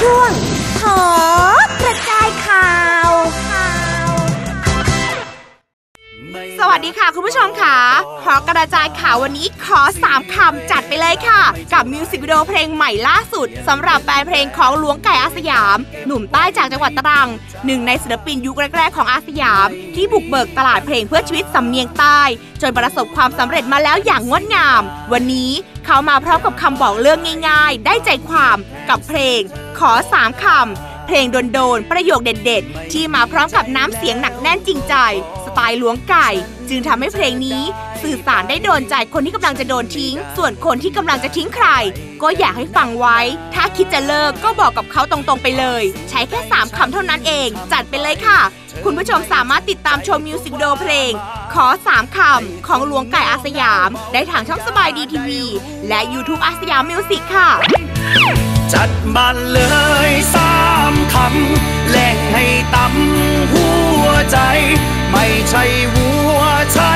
ช่วงขอกระจายข่าว สวัสดีค่ะคุณผู้ชมค่ะขอกระจายข่าววันนี้ขอ 3คำจัดไปเลยค่ะ กับมิวสิกวิดีโอเพลงใหม่ล่าสุดสำหรับแฟนเพลงของหลวงไก่อาสยาม หนุ่มใต้จากจังหวัดตรัง หนึ่งในศิลปินยุคแรก ๆ ของอาสยาม ที่บุกเบิกตลาดเพลงเพื่อชีวิตสำเนียงใต้ จนประสบความสำเร็จมาแล้วอย่างงดงาม วันนี้เขามาพร้อมกับคำบอกเรื่องง่าย ๆ ได้ใจความกับเพลง ขอ3คำ เพลงโดนๆ ประโยคเด็ดๆ ที่มาพร้อมกับน้ำเสียงหนักแน่นจริงใจ สไตล์หลวงไก่ จึงทำให้เพลงนี้สื่อสารได้โดนใจคนที่กำลังจะโดนทิ้ง ส่วนคนที่กำลังจะทิ้งใคร ก็อยากให้ฟังไว้ ถ้าคิดจะเลิกก็บอกกับเขาตรงๆไปเลย ใช้แค่ 3 คำเท่านั้นเอง จัดไปเลยค่ะ คุณผู้ชมสามารถติดตามชมมิวสิกวิดีโอเพลง ขอ 3 คำ ของหลวงไก่อาสยาม ได้ทางช่องสบายดีทีวี และ YouTube อาสยามมิวสิกค่ะ จัดมันเลยสามคำแหล่งให้ตำหัวใจ ไม่ใช่วัวใช่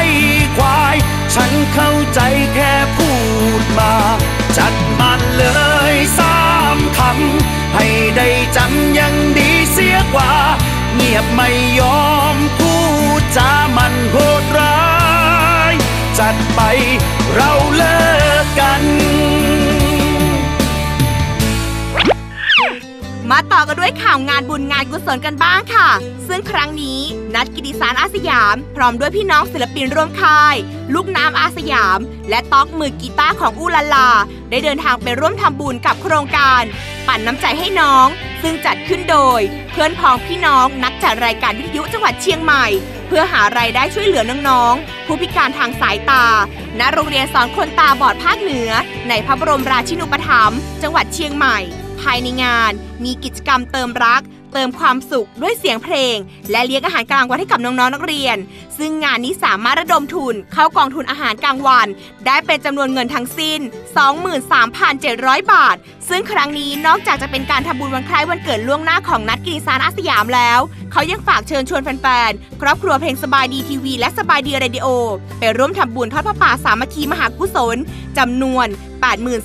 ควาย ฉันเข้าใจแค่พูดมา จัดมันเลยสามคำให้ได้จำยังดีเสียกว่า เงียบไม่ยอมพูดจามันโหดร้าย จัดไปเราเล ต่อกันด้วยข่าวงานบุญงานกุศลกันบ้างค่ะ ซึ่งครั้งนี้นัดกิติสารอาสยาม พร้อมด้วยพี่น้องศิลปินร่วมค่าย ลูกน้ำอาสยาม และต๊อกมือกีตาร์ของอูลาลา ได้เดินทางไปร่วมทำบุญกับโครงการ ปั่นน้ำใจให้น้อง ซึ่งจัดขึ้นโดย เพื่อนพ้องพี่น้องนักจัดรายการวิทยุจังหวัดเชียงใหม่ เพื่อหารายได้ช่วยเหลือน้องๆผู้พิการทางสายตา ณโรงเรียนสอนคนตาบอดภาคเหนือ ในพระบรมราชินูปถัมภ์จังหวัดเชียงใหม่ ภายในงาน มีกิจกรรมเติมรัก เติมความสุขด้วยเสียงเพลง และเลี้ยงอาหารกลางวันให้กับน้องๆนักเรียน ซึ่งงานนี้สามารถระดมทุนเข้ากองทุนอาหารกลางวัน ได้เป็นจำนวนเงินทั้งสิ้น 23,700 บาท ซึ่งครั้งนี้นอกจากจะเป็นการทำบุญวันคล้ายวันเกิดล่วงหน้าของนัดกิริสารอาสยามแล้ว เขายังฝากเชิญชวนแฟนๆ ครอบครัวเพลงสบายดีทีวี และสบายดีเรดิโอ ไปร่วมทำบุญทอดพระป่าสามัคคีมหากุศลจำนวน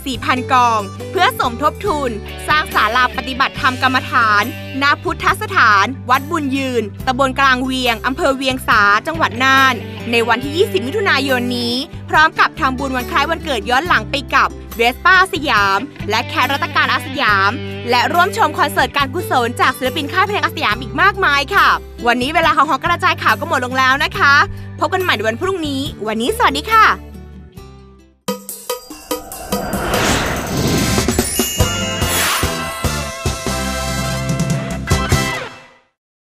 84,000 กอง เพื่อสมทบทุน สร้างศาลาปฏิบัติธรรมกรรมฐานณพุทธสถาน วัดบุญยืนตำบลกลางเวียงอำเภอเวียงสาจังหวัดน่าน ในวันที่ 20 มิถุนายนนี้ พร้อมกับทำบุญวันคล้ายวันเกิดย้อนหลังไปกับเวสป้าสยาม และแคทรัตการอาสยาม และร่วมชมคอนเสิร์ตการกุศลจากศิลปินค่ายเพลงอาสยามอีกมากมายค่ะ วันนี้เวลาของหอกระจายข่าวก็หมดลงแล้วนะคะ พบกันใหม่ในวันพรุ่งนี้ วันนี้สวัสดีค่ะ